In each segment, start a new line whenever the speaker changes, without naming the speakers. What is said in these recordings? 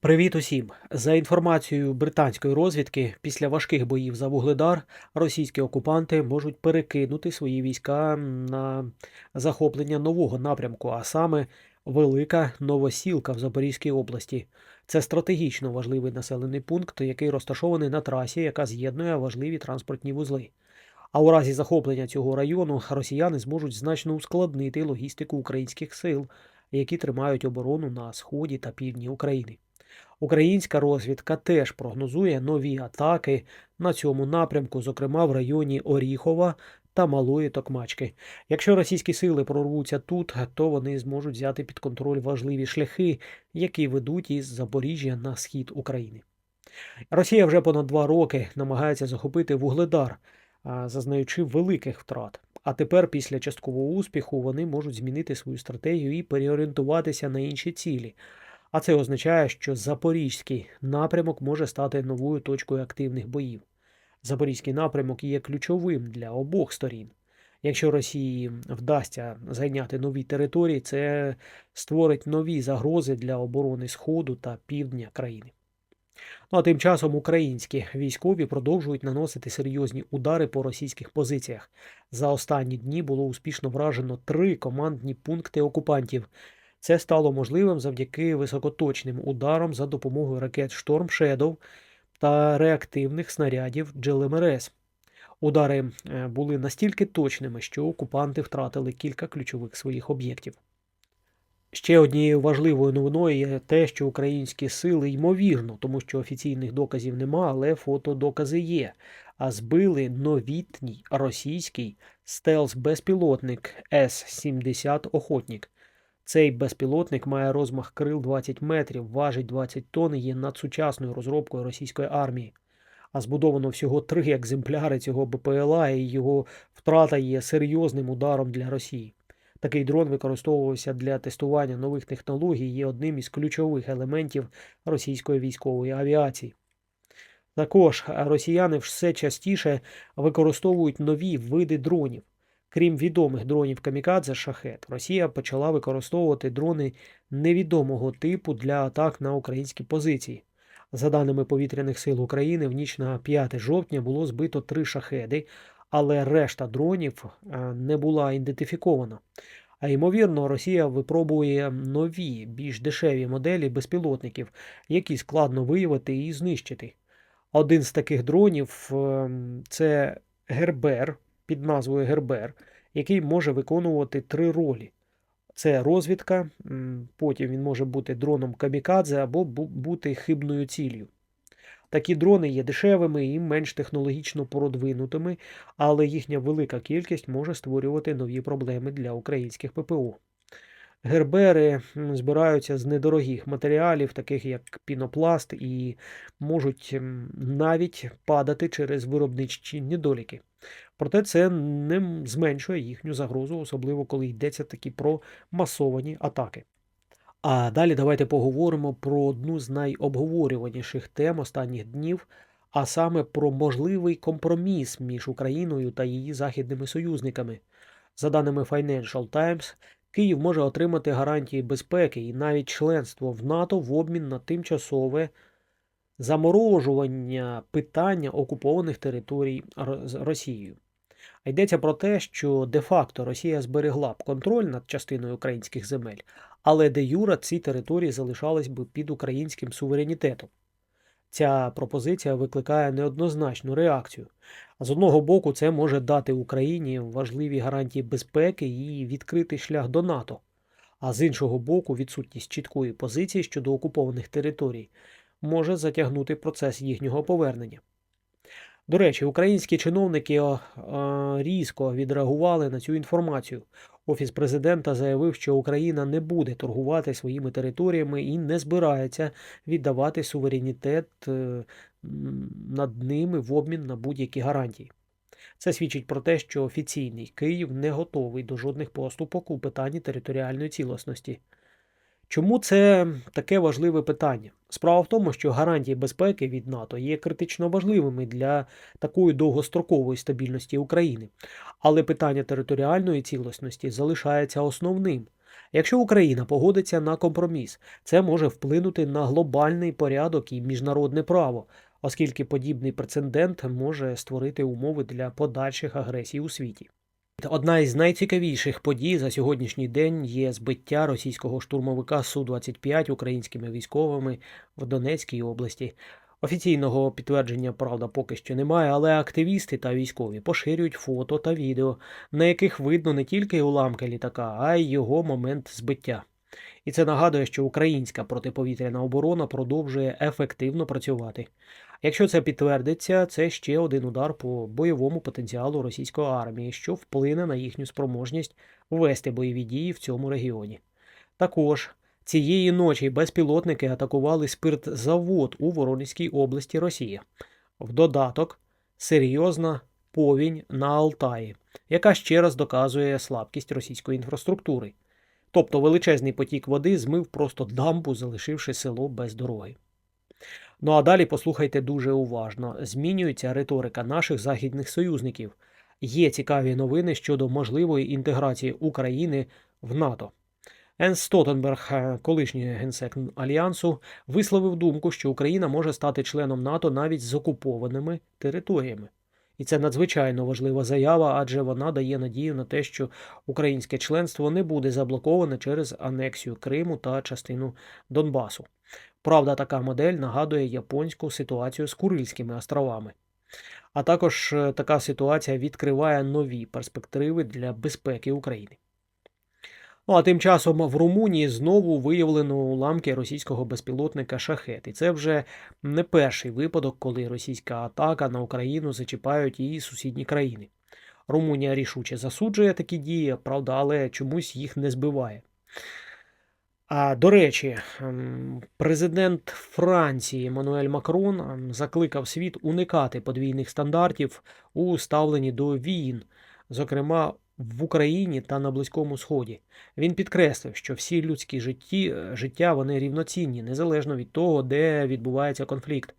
Привіт усім! За інформацією британської розвідки, після важких боїв за Вугледар російські окупанти можуть перекинути свої війська на захоплення нового напрямку, а саме Велика Новосілка в Запорізькій області. Це стратегічно важливий населений пункт, який розташований на трасі, яка з'єднує важливі транспортні вузли. А у разі захоплення цього району росіяни зможуть значно ускладнити логістику українських сил, які тримають оборону на сході та півдні України. Українська розвідка теж прогнозує нові атаки на цьому напрямку, зокрема в районі Оріхова та Малої Токмачки. Якщо російські сили прорвуться тут, то вони зможуть взяти під контроль важливі шляхи, які ведуть із Запоріжжя на схід України. Росія вже понад два роки намагається захопити Вугледар, зазнаючи великих втрат. А тепер, після часткового успіху, вони можуть змінити свою стратегію і переорієнтуватися на інші цілі. А це означає, що Запорізький напрямок може стати новою точкою активних боїв. Запорізький напрямок є ключовим для обох сторін. Якщо Росії вдасться зайняти нові території, це створить нові загрози для оборони Сходу та півдня країни. Ну а тим часом українські військові продовжують наносити серйозні удари по російських позиціях. За останні дні було успішно вражено три командні пункти окупантів. Це стало можливим завдяки високоточним ударам за допомогою ракет Шторм Shadow та реактивних снарядів GLMRS. Удари е, були настільки точними, що окупанти втратили кілька ключових своїх об'єктів. Ще однією важливою новиною є те, що українські сили ймовірно, тому що офіційних доказів нема, але фотодокази є. А збили новітній російський стелс-безпілотник С-70 Охотник. Цей безпілотник має розмах крил 20 метрів, важить 20 тонн і є надсучасною розробкою російської армії. А збудовано всього три екземпляри цього БПЛА, і його втрата є серйозним ударом для Росії. Такий дрон використовувався для тестування нових технологій, і є одним із ключових елементів російської військової авіації. Також росіяни все частіше використовують нові види дронів. Крім відомих дронів Камікадзе Шахет, Росія почала використовувати дрони невідомого типу для атак на українські позиції. За даними повітряних сил України, в ніч на 5 жовтня було збито три шахеди, але решта дронів е, не була ідентифікована. А ймовірно, Росія випробує нові, більш дешеві моделі безпілотників, які складно виявити і знищити. Один з таких дронів ем, це Гербер під назвою Гербер, який може виконувати три ролі. Це розвідка, потім він може бути дроном камікадзе або бути хибною ціллю. Такі дрони є дешевими і менш технологічно продвинутими, але їхня велика кількість може створювати нові проблеми для українських ППО. Гербери збираються з недорогих матеріалів, таких як пінопласт, і можуть навіть падати через виробничі недоліки. Проте це не зменшує їхню загрозу, особливо коли йдеться такі про масовані атаки. А далі давайте поговоримо про одну з найобговорюваніших тем останніх днів, а саме про можливий компроміс між Україною та її західними союзниками. За даними Financial Times, Київ може отримати гарантії безпеки і навіть членство в НАТО в обмін на тимчасове заморожування питання окупованих територій Росією. А йдеться про те, що де-факто Росія зберегла б контроль над частиною українських земель, але де юра ці території залишались би під українським суверенітетом. Ця пропозиція викликає неоднозначну реакцію. З одного боку, це може дати Україні важливі гарантії безпеки і відкритий шлях до НАТО, а з іншого боку, відсутність чіткої позиції щодо окупованих територій може затягнути процес їхнього повернення. До речі, українські чиновники різко відреагували на цю інформацію. Офіс президента заявив, що Україна не буде торгувати своїми територіями і не збирається віддавати суверенітет е, над ними в обмін на будь-які гарантії. Це свідчить про те, що офіційний Київ не готовий до жодних поступок у питанні територіальної цілісності. Чому це таке важливе питання? Справа в тому, що гарантії безпеки від НАТО є критично важливими для такої довгострокової стабільності України, але питання територіальної цілісності залишається основним. Якщо Україна погодиться на компроміс, це може вплинути на глобальний порядок і міжнародне право, оскільки подібний прецедент може створити умови для подальших агресій у світі. Одна із найцікавіших подій за сьогоднішній день є збиття російського штурмовика Су-25 українськими військовими в Донецькій області. Офіційного підтвердження, правда, поки що немає, але активісти та військові поширюють фото та відео, на яких видно не тільки уламки літака, а й його момент збиття. І це нагадує, що українська протиповітряна оборона продовжує ефективно працювати. Якщо це підтвердиться, це ще один удар по бойовому потенціалу російської армії, що вплине на їхню спроможність вести бойові дії в цьому регіоні. Також цієї ночі безпілотники атакували спиртзавод у Воронезькій області Росії. В додаток серйозна повінь на Алтаї, яка ще раз доказує слабкість російської інфраструктури. Тобто величезний потік води змив просто дамбу, залишивши село без дороги. Ну а далі послухайте дуже уважно. Змінюється риторика наших західних союзників. Є цікаві новини щодо можливої інтеграції України в НАТО. Енс Стотенберг, е, колишній генсек Альянсу, висловив думку, що Україна може стати членом НАТО навіть з окупованими територіями. І це надзвичайно важлива заява, адже вона дає надію на те, що українське членство не буде заблоковане через анексію Криму та частину Донбасу. Правда, така модель нагадує японську ситуацію з Курильськими островами. А також е, така ситуація відкриває нові перспективи для безпеки України. Ну а тим часом в Румунії знову виявлено уламки російського безпілотника Шахет. І це вже не перший випадок, коли російська атака на Україну зачіпають її сусідні країни. Румунія рішуче засуджує такі дії, правда, але чомусь їх не збиває. А до речі, ем, президент Франції Еммануель Макрон ем, закликав світ уникати подвійних стандартів у ставленні до війн, зокрема в Україні та на Близькому Сході. Він підкреслив, що всі людські житті, життя вони рівноцінні, незалежно від того, де відбувається конфлікт.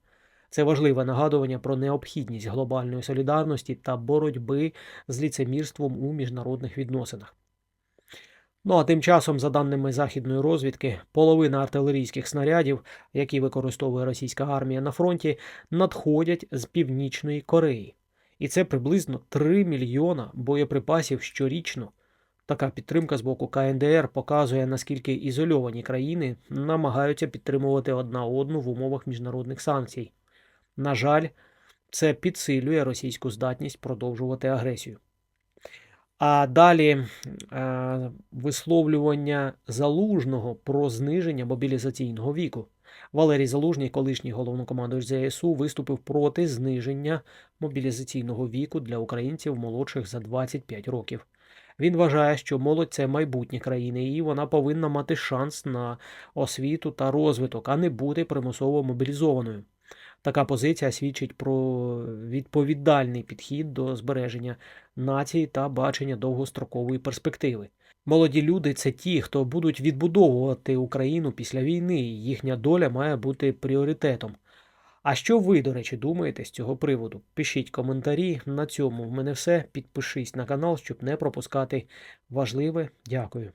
Це важливе нагадування про необхідність глобальної солідарності та боротьби з ліцемірством у міжнародних відносинах. Ну а тим часом, за даними західної розвідки, половина артилерійських снарядів, які використовує російська армія на фронті, надходять з Північної Кореї. І це приблизно 3 мільйона боєприпасів щорічно. Така підтримка з боку КНДР показує, наскільки ізольовані країни намагаються підтримувати одна одну в умовах міжнародних санкцій. На жаль, це підсилює російську здатність продовжувати агресію. А далі е, висловлювання залужного про зниження мобілізаційного віку. Валерій Залужний, колишній головнокомандуюч ЗСУ, виступив проти зниження мобілізаційного віку для українців молодших за 25 років. Він вважає, що молодь це майбутнє країни, і вона повинна мати шанс на освіту та розвиток, а не бути примусово мобілізованою. Така позиція свідчить про відповідальний підхід до збереження нації та бачення довгострокової перспективи. Молоді люди це ті, хто будуть відбудовувати Україну після війни, і їхня доля має бути пріоритетом. А що ви, до речі, думаєте з цього приводу? Пишіть коментарі. На цьому в мене все. Підпишись на канал, щоб не пропускати важливе. Дякую.